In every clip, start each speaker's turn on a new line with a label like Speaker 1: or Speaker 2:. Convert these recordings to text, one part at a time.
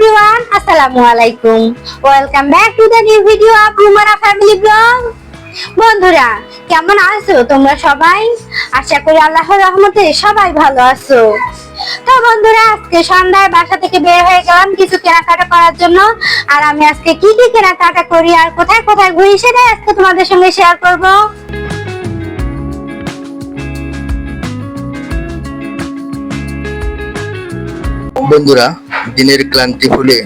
Speaker 1: Everyone আসসালামু আলাইকুম welcome back to the new video of Rumana family বন্ধুরা, কেমন আছো তোমরা সবাই? আশা করি আল্লাহর রহমতে সবাই ভালো আছো। তো বন্ধুরা, আজকে সন্ধ্যায় বাসা থেকে বের হয়ে গেলাম কিছু কেনাকাটা করার জন্য। আর আমি আজকে কি কি কেনাকাটা করি আর কোথায় কোথায় ঘুরি সেটাই আজকে তোমাদের সঙ্গে শেয়ার করব।
Speaker 2: বন্ধুরা দিনের ক্লান্তি ভুলে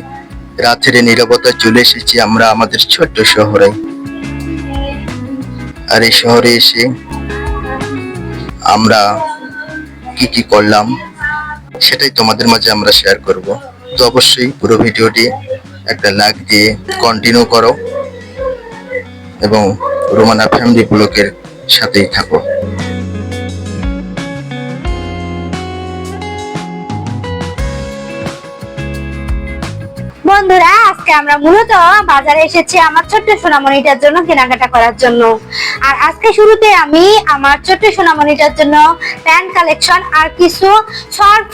Speaker 2: রাতের নিরবতায় চলে এসেছি আমরা আমাদের ছোট্ট শহরে। আর এই শহরে এসে আমরা কি কি করলাম সেটাই তোমাদের মাঝে আমরা শেয়ার করব। তো অবশ্যই পুরো ভিডিওটি একটা লাইক দিয়ে কন্টিনিউ করো এবং রোমানা ফ্যামিলি ব্লকের সাথেই থাকো।
Speaker 1: বন্ধুরা, আজকে আমরা মূলত বাজারে এসেছি আমার ছোট্ট সোনামণিটার জন্য কেনাকাটা করার জন্য। আর আজকে শুরুতে আমি আমার ছোট্ট সোনামণিটার জন্য প্যান্ট কালেকশন আর কিছু শর্ট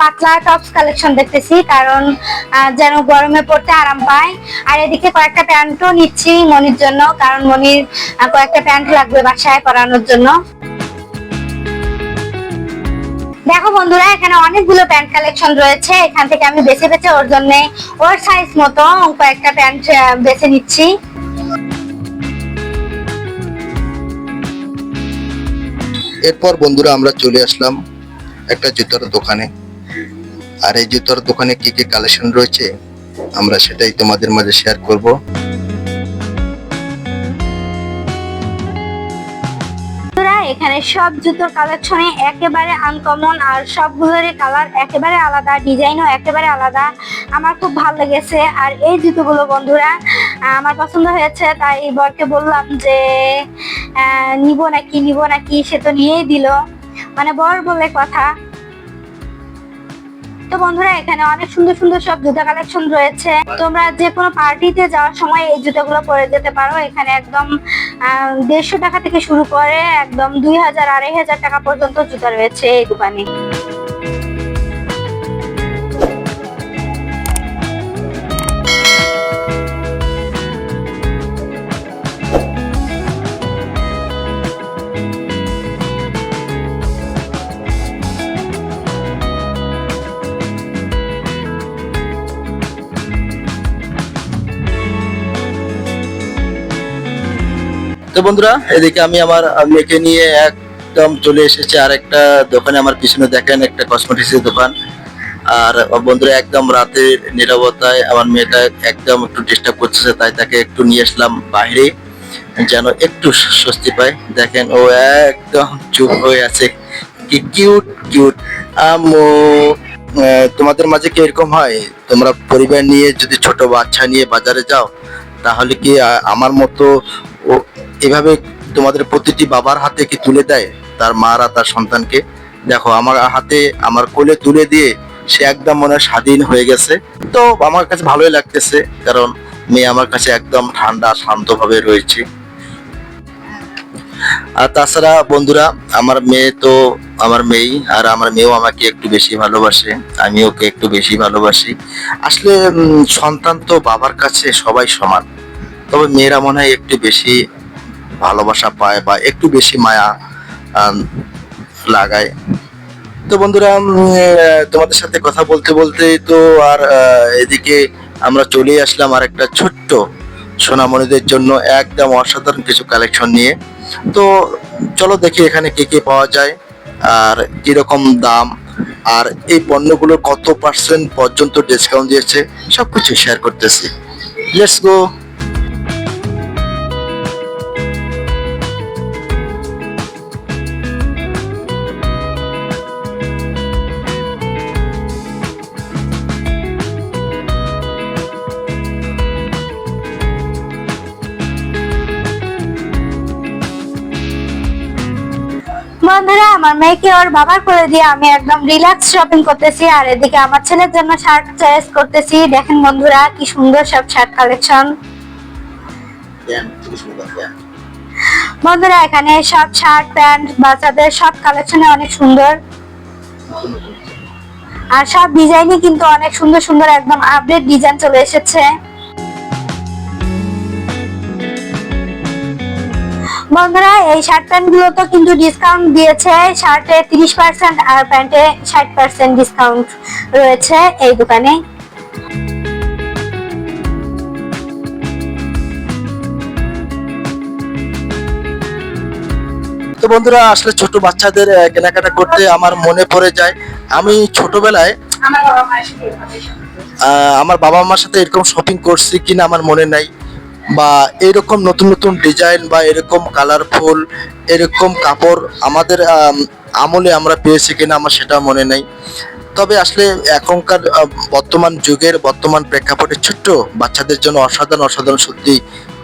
Speaker 1: পাতলা টপস কালেকশন দেখতেছি, কারণ যেন গরমে পড়তে আরাম পায় আর এদিকে কয়েকটা প্যান্টও নিচ্ছি মনির জন্য, কারণ মনির কয়েকটা প্যান্ট লাগবে বাসায় পরানোর জন্য। দেখো বন্ধুরা, এখানে অনেকগুলো প্যান্ট কালেকশন রয়েছে। এখান থেকে আমি বেছে বেছে ওর জন্য ওর সাইজ মতো কয়েকটা প্যান্ট বেছে নিচ্ছি।
Speaker 2: এরপর বন্ধুরা আমরা চলে আসলাম একটা জুতার দোকানে। আর এই জুতার দোকানে কি কি কালেকশন রয়েছে, আমরা সেটাই তোমাদের মাঝে শেয়ার করব।
Speaker 1: এখানে সব জুতোর কালেকশনে একেবারে আনকমন আর সবগুলোরই কালার একেবারে আলাদা, ডিজাইনও একেবারে আলাদা। আমার খুব ভালো লেগেছে। আর এই জুতোগুলো বন্ধুরা আমার পছন্দ হয়েছে, তাই বরকে বললাম যে নিব নাকি নিব নাকি, সে তো নিয়েই দিল। মানে বর বলে কথা। তো বন্ধুরা, এখানে অনেক সুন্দর সুন্দর সব জুতা কালেকশন রয়েছে। তোমরা যে কোনো পার্টিতে যাওয়ার সময় এই জুতাগুলো পরে যেতে পারো। এখানে একদম দেড়শো টাকা থেকে শুরু করে একদম দুই হাজার, আড়াই হাজার টাকা পর্যন্ত জুতা রয়েছে এই দোকানে।
Speaker 2: তো বন্ধুরা এদিকে আমি আমার মেয়েকে নিয়ে একদম চলে এসেছি আর একটা দোকানে। আমার পিছনে দেখেন একটা কসমেটিক্সের দোকান। আর বন্ধুরা একদম রাতের নিরবতায় আমার মেয়েটা একদম একটু ডিস্টার্ব করতেছে তাই তাকে একটু নিয়ে আসলাম বাইরে যেন একটু স্বস্তি পায়। দেখেন ও একদম চুপ হয়ে আছে। কি কিউট কিউট আহ, তোমাদের মাঝে কি এরকম হয়? তোমরা পরিবার নিয়ে যদি ছোট বাচ্চা নিয়ে বাজারে যাও তাহলে কি আমার মতো এভাবে তোমাদের প্রতিটি বাবার হাতে কি তুলে দেয়? তার মারা, তার সন্তানকে? দেখো, আমার হাতে, আমার কোলে তুলে দিয়ে সে একদম মনে স্বাধীন হয়ে গেছে। তো আমার কাছে ভালোই লাগতেছে, কারণ মেয়ে আমার কাছে একদম ঠান্ডা, শান্তভাবে রয়েছে। আর তাছাড়া বন্ধুরা, আমার মেয়ে তো আমার মেয়েই, আর আমার মেয়েও আমাকে একটু বেশি ভালোবাসে আমি ওকে একটু বেশি ভালোবাসি। আসলে সন্তান তো বাবার কাছে সবাই সমান। তবে মেয়েরা মনে হয় একটু বেশি ভালোবাসা পায় বা একটু বেশি মায়া লাগায়। তো বন্ধুরা তোমাদের সাথে কথা বলতে বলতে তো আর এদিকে আমরা চলে আসলাম আর একটা ছোট্ট সোনামণিদের জন্য একদম অসাধারণ কিছু কালেকশন নিয়ে। তো চলো দেখি এখানে কে কি পাওয়া যায় আর কীরকম দাম আর এই পণ্যগুলো কত পার্সেন্ট পর্যন্ত ডিসকাউন্ট দিয়েছে, সবকিছু শেয়ার করতেছি। লেটস গো
Speaker 1: আমার মেয়েকে ওর বাবার করে দিয়ে আমি একদম রিল্যাক্স শপিং করতেছি আর এদিকে আমার ছেলের জন্য শার্ট চয়েস করতেছি। দেখেন বন্ধুরা কি সুন্দর সব শার্ট কালেকশন বন্ধুরা এখানে সব শার্ট প্যান্ট বাচ্চাদের সব কালেকশনে অনেক সুন্দর। আর সব ডিজাইনই কিন্তু অনেক সুন্দর সুন্দর একদম আপডেট ডিজাইন চলে এসেছে। বন্ধুরা এই শার্ট প্যান্টগুলো তো কিন্তু ডিসকাউন্ট দিয়েছে শার্টে তিরিশ পার্সেন্ট আর প্যান্টে ষাট পার্সেন্ট ডিসকাউন্ট রয়েছে এই দোকানে।
Speaker 2: তো বন্ধুরা আসলে ছোট বাচ্চাদের কেনাকাটা করতে আমার মনে পড়ে যায়। আমি ছোটবেলায়
Speaker 1: আমার বাবা
Speaker 2: মার সাথে এরকম শপিং করছি কিনা আমার মনে নাই। বা এরকম নতুন নতুন ডিজাইন বা এরকম কালারফুল এরকম কাপড় আমাদের আমলে আমরা পেয়েছি কিনা আমার সেটা মনে নেই। তবে আসলে এখনকার বর্তমান যুগের বর্তমান প্রেক্ষাপটে ছোট্ট বাচ্চাদের জন্য অসাধারণ অসাধারণ সত্যি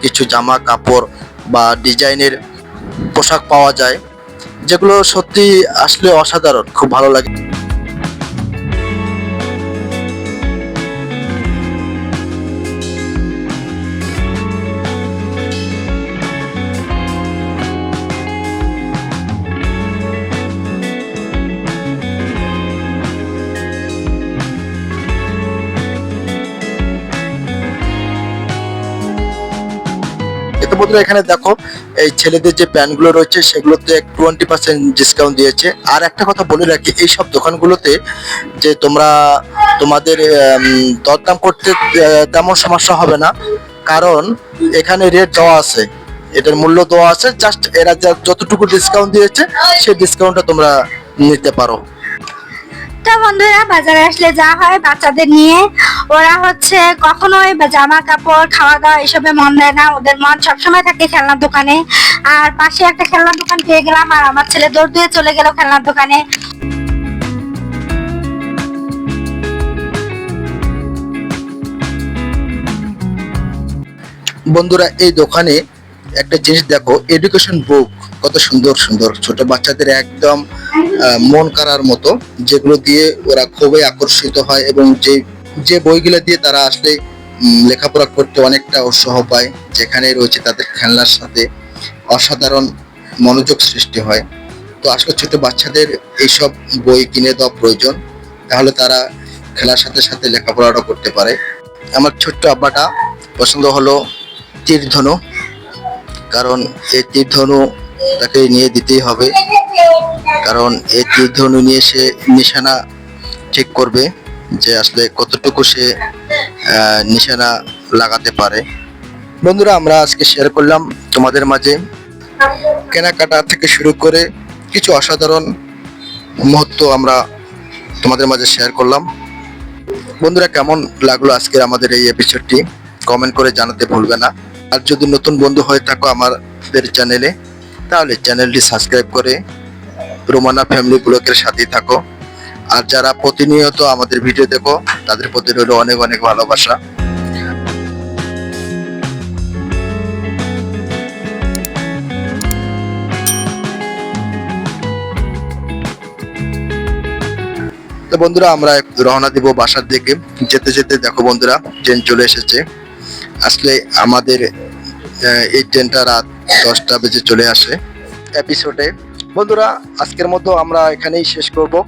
Speaker 2: কিছু জামা কাপড় বা ডিজাইনের পোশাক পাওয়া যায়, যেগুলো সত্যি আসলে অসাধারণ, খুব ভালো লাগে। বন্ধুরা, এখানে দেখো, এই ছেলেদের যে প্যান্টগুলো রয়েছে, সেগুলোতে টোয়েন্টি পার্সেন্ট ডিসকাউন্ট দিয়েছে। আর একটা কথা বলে রাখি এই সব দোকানগুলোতে যে তোমরা তোমাদের দরদাম করতে তেমন সমস্যা হবে না। কারণ এখানে রেট দেওয়া আছে, এটার মূল্য দেওয়া আছে জাস্ট এরা যতটুকু ডিসকাউন্ট দিয়েছে সেই ডিসকাউন্টটা তোমরা নিতে পারো।
Speaker 1: তো বন্ধুরা বাজারে আসলে যা হয় বাচ্চাদের নিয়ে। ওরা হচ্ছে কখনোই জামা কাপড়, খাওয়া দাওয়া এসবে মন দেয় না। ওদের মন সবসময় থাকে খেলনার দোকানে। আর পাশে একটা খেলনার দোকান পেয়ে গেলাম আর আমার ছেলে দৌড় দিয়ে চলে গেল খেলনার দোকানে।
Speaker 2: বন্ধুরা, এই দোকানে একটা জিনিস দেখো এডুকেশন বুক কত সুন্দর সুন্দর। ছোট বাচ্চাদের একদম মন কাড়ার মতো, যেগুলো দিয়ে ওরা খুবই আকর্ষিত হয় এবং যে যে বইগুলো দিয়ে তারা আসলে লেখাপড়া করতে অনেকটা উৎসাহ পায়, যেখানে রয়েছে তাদের খেলনার সাথে অসাধারণ মনোযোগ সৃষ্টি হয়। তো আসলে ছোট বাচ্চাদের এইসব বই কিনে দেওয়া প্রয়োজন, তাহলে তারা খেলার সাথে সাথে লেখাপড়াটা করতে পারে। আমার ছোট্ট আব্বাটা পছন্দ হলো তীর ধনু কারণ এই তীর ধনু তাকে নিয়ে দিতেই হবে। কারণ এই তীর ধনু নিয়ে সে নিশানা ঠিক করবে যে আসলে কতটুকু সে নিশানা লাগাতে পারে। বন্ধুরা, আমরা আজকে শেয়ার করলাম তোমাদের মাঝে কেনাকাটা থেকে শুরু করে কিছু অসাধারণ মুহূর্ত আমরা তোমাদের মাঝে শেয়ার করলাম। বন্ধুরা, কেমন লাগল আজকের আমাদের এই এপিসোডটি কমেন্ট করে জানাতে ভুলবে না। আর যদি নতুন বন্ধু হয়ে থাকো আমাদের চ্যানেলে তাহলে চ্যানেলটি সাবস্ক্রাইব করে রোমানা ফ্যামিলি ব্লকের সাথেই থাকো। আর যারা প্রতিনিয়ত আমাদের ভিডিও দেখো, তাদের প্রতি রইল অনেক অনেক ভালোবাসা। তো বন্ধুরা, আমরা রওনা দিব বাসার দিকে। যেতে যেতে দেখো বন্ধুরা ট্রেন চলে এসেছে। আসলে আমাদের এই ট্রেনটা রাত দশটা বেজে চলে আসে এপিসোডে বন্ধুরা, আজকের মতো আমরা এখানেই শেষ করব।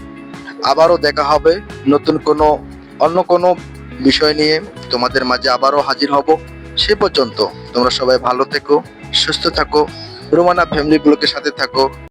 Speaker 2: আবারও দেখা হবে নতুন কোনো, অন্য কোনো বিষয় নিয়ে। তোমাদের মাঝে আবারও হাজির হব। সে পর্যন্ত তোমরা সবাই ভালো থেকো, সুস্থ থাকো। রোমানা ফ্যামিলিগুলোকে সাথে থাকো।